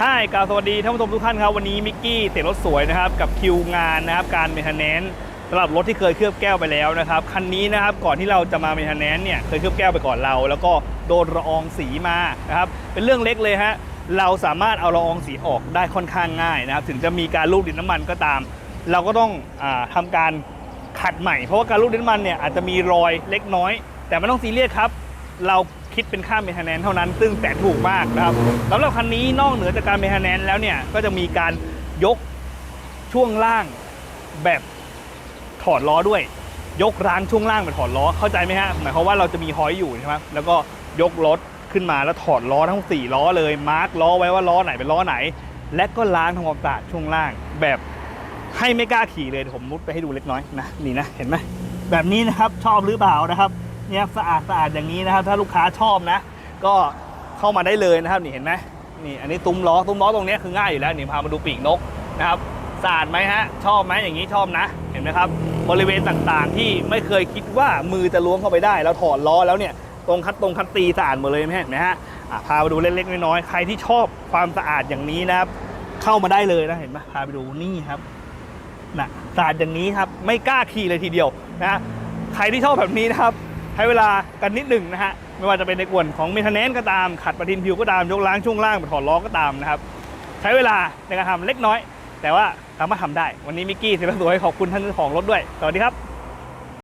ท้ายกล่าวสวัสดีท่านผู้ชมทุกท่านครับ วันนี้มิกกี้เตะรถสวยนะครับ กับคิวงานนะครับ การเมทนแนนสำหรับรถที่เคยเคลือบแก้วไปแล้วนะครับ คันนี้นะครับ ก่อนที่เราจะมาเมทนแนนเนี่ยเคยเคลือบแก้วไปก่อนเรา แล้วก็โดนละอองสีมานะครับ เป็นเรื่องเล็กเลยฮะเราสามารถเอาละอองสีออกได้ค่อนข้างง่ายนะครับ ถึงจะมีการลูกดินน้ำมันก็ตาม เราก็ต้องอาทำการขัดใหม่เพราะว่าการลูกดินน้ำมันเนี่ยอาจจะมีรอยเล็กน้อย แต่ไม่ต้องซีเรียสครับ เรา คิดเป็นค่าเมนเทนแนนเท่านั้น ซึ่งแต่ถูกมากนะครับสำหรับคันนี้นอกเหนือจากการเมนเทนแนนแล้วเนี่ยก็จะมีการยกช่วงล่างแบบถอดล้อด้วย ยกร้างช่วงล่างแบบถอดล้อเข้าใจไหมฮะหมายความว่าเราจะมีฮอยอยู่ใช่ไหมแล้วก็ยกรถขึ้นมาแล้วถอดล้อทั้ง 4 ล้อเลยมาร์กล้อไว้ว่าล้อไหนเป็นล้อไหน และก็ล้างทำความสะอาดช่วงล่างแบบให้ไม่กล้าขี่เลยผมมุดไปให้ดูเล็กน้อยนะนี่นะเห็นไหมแบบนี้นะครับชอบหรือเปล่านะครับ เนี่ยสะอาดสะอาดอย่างนี้นะครับ ถ้าลูกค้าชอบนะ ก็เข้ามาได้เลยนะครับนี่เห็นไหมนี่อันนี้ตุ้มล้อตุ้มล้อตรงนี้คือง่ายอยู่แล้วนี่พามาดูปีกนกนะครับสะอาดไหมฮะชอบไหมอย่างนี้ชอบนะ เห็นไหมครับ บริเวณต่างๆ ที่ไม่เคยคิดว่ามือจะล้วงเข้าไปได้ แล้วถอดล้อแล้วเนี่ยตรงคัดตรงคัดตีสะอาดหมดเลยเห็นไหมฮะอะพาไปดูเล็กๆน้อยๆใครที่ชอบความสะอาดอย่างนี้นะครับ เข้ามาได้เลยนะเห็นไหมพาไปดูนี่ครับนะสะอาดอย่างนี้ครับไม่กล้าขี่เลยทีเดียวนะใครที่ชอบแบบนี้นะครับ ใช้เวลากันนิดหนึ่งนะฮะไม่ว่าจะเป็นในกวนของเมทเนแนก็ตามขัดประทินผิวก็ตามยกล้างช่วงล่างถอดล้อก็ตามนะครับใช้เวลาในการทำเล็กน้อย แต่ว่าสามารถทำได้วันนี้มิกกี้เสียสวยขอบคุณท่านเจ้ของรถด้วยสวัสดีครับ